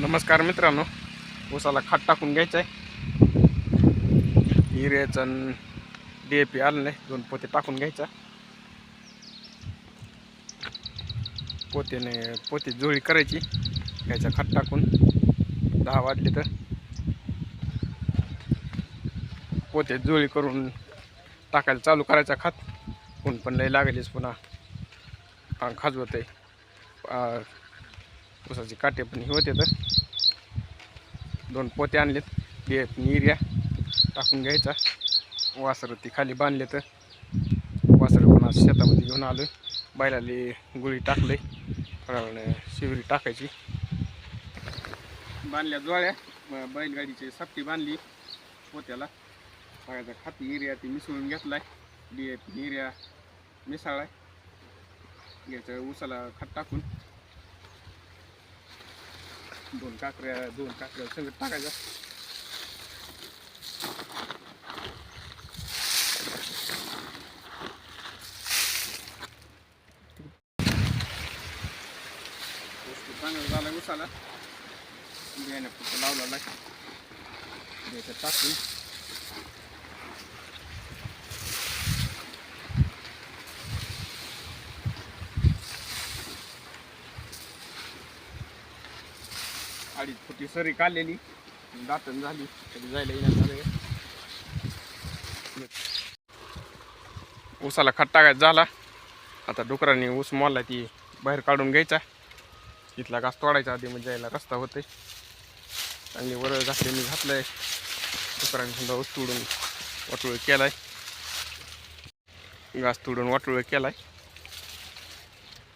नमस्कार मित्रांनो ऊसाला खाट टाकून घ्यायचं आहे हिऱ्याचं डी ए पी आलं नाही दोन पोते टाकून घ्यायचा. पोत्याने पोती जुळी करायची घ्यायचा खाट टाकून. दहा वाजले तर. पोते जुळी करून टाकायला चालू करायचा खात. ऊन पण लय लागलीच पुन्हा. खाजवत आहे ऊसाचे काटे पण हे होते तर. दोन पोते आणलेत. बे निर्या. टाकून घ्यायचा. वासरं ती खाली बांधले तर वासरं पण आज शेतामध्ये घेऊन आलो बैलाले गुळी टाकले थोड्या शिवरी टाकायची. बांधल्या जोळ्या. बैलगाडीची सप्ती बांधली पोत्याला. बघायचा खाती एरिया ती मिसळून घेतलाय. एफ एरिया मिसळलाय. घ्यायचं उसाला खत टाकून. दोन काकऱ्या दोन काकऱ्या संगत टाकायच्या चांगलं झाला उसाला. बियाणं फक्त लावला टाकून. अडीच फुटी सरी काढलेली. दातण झाली. कधी जायला येणार झालं ऊसाला खट टाकायचा झाला. आता डुकरांनी ऊस मॉलला ती बाहेर काढून घ्यायचा. इथला घास तोडायचा आधी म्हणजे जायला रस्ता होते चांगली वर घातलेली घातलंय. डुकरांनी समजा ऊस तोडून वाटोळ केलाय. घास तोडून वाटोळ केलाय.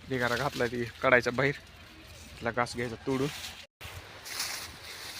ढिगारा घातलाय ती काढायचा बाहेर. इथला घास घ्यायचा तोडून.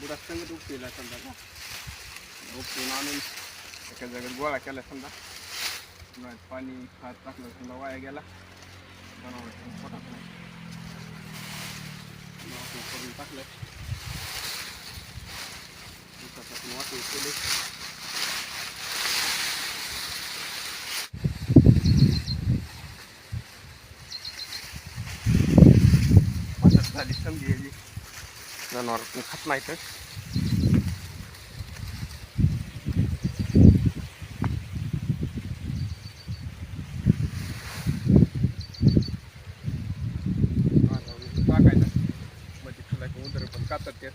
बुडा संगत उपटेला समजा का उपटून आणून एका जागेत गोळा केला समजा पुन्हा पाणी हात टाकलं समजा वाया गेला जनावर पोटात करून टाकलं दिवसापासून वाटून केले पाचच झाली समजी याची जनावर पण खात नाही तर ते.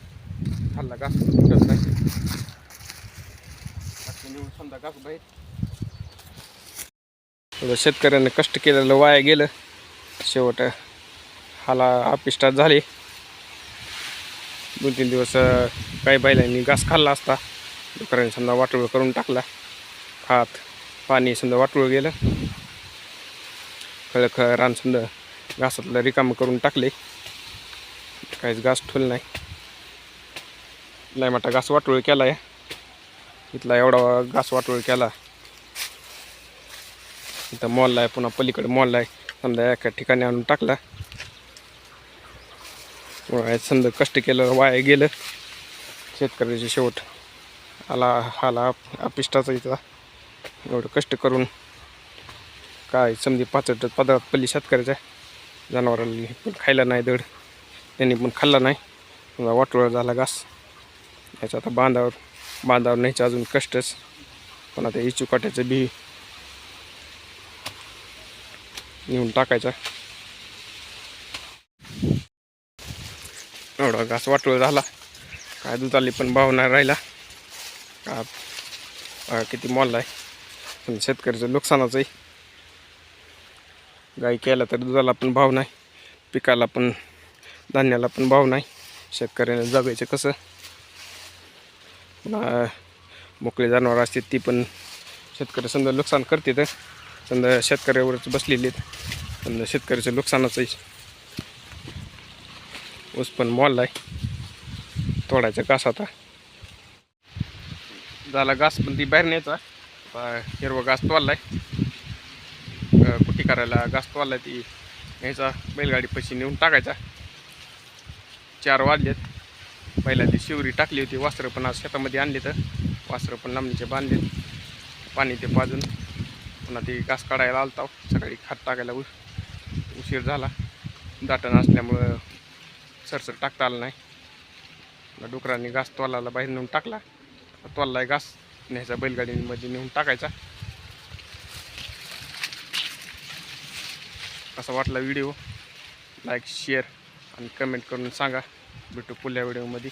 खाल्ला घास नाही. समजा बाहेर. शेतकऱ्याने कष्ट केलेलं वाया गेलं. शेवट हाला अपिष्टात झाले. दोन तीन दिवस काही बैलांनी घास खाल्ला असता. डुकरांनी समजा वाटोळ करून टाकला. खात पाणी समजा वाटोळ गेलं. खळ खळ रान समजा घासातलं रिकामं करून टाकले. काहीच घास ठेवलं नाही. लय मोठा घास वाटोळ केला आहे इथला एवढा घास वाटोळ केला. इथं मॉलला आहे पुन्हा पलीकडे मॉलला आहे. समजा एका ठिकाणी आणून टाकला. वाया समजा कष्ट केलं वाया गेलं. शेतकऱ्याचे शेवट आला हाला अपिष्टाचा इथला. एवढं कष्ट करून काय समधी पाचट पदार्थ पल्ली शेतकऱ्याच्या. जनावरांनी पण खायला नाही दड त्यांनी पण खाल्ला नाही. समजा वाटोळा झाला घास. याचा आता बांधावर बांधावर न्यायचं अजून कष्टच. पण आता इचू काट्याचं बी नेऊन टाकायचा. एवढा घास वाटोळ झाला. काय दुधाली पण भाव नाही राहिला. का किती मॉल आहे. पण शेतकऱ्याचं नुकसानाचं आहे. गाई केला तर दुधाला पण भाव नाही. पिकाला पण धान्याला पण भाव नाही. शेतकऱ्याने जगायचं कसं? पुन्हा मोकळे जनावर असते ती पण शेतकरी समजा नुकसान करते तर समजा शेतकऱ्यावरच बसलेली आहेत. समजा शेतकऱ्याचं नुकसानाचं आहे. ऊस पण मॉल आहे तोडायचा घास आता. झाला घास पण ती बाहेर न्यायचा. आता हिरवा घास तोडलाय. अं, कुट्टी करायला घास तोडलाय ती न्यायचा. बैलगाडी पैसे नेऊन टाकायचा. चार वाजलेत. पहिल्या ती शिवरी टाकली होती. वास्त्र पण आज शेतामध्ये आणले तर. वास्त्र पण लांबणीचे बांधले पाणी ते पाजून पुन्हा ती घास काढायला आलता. सकाळी खात टाकायला उशीर झाला. दाटण असल्यामुळं सरसर टाकता आलं नाही. डुकरांनी घास तोलाला बाहेर नेऊन टाकला. तोलला घास न्यायचा बैलगाडीमध्ये नेऊन टाकायचा. कसा वाटला व्हिडिओ? लाईक शेअर आणि कमेंट करून सांगा. भेटू पुढल्या व्हिडिओमध्ये.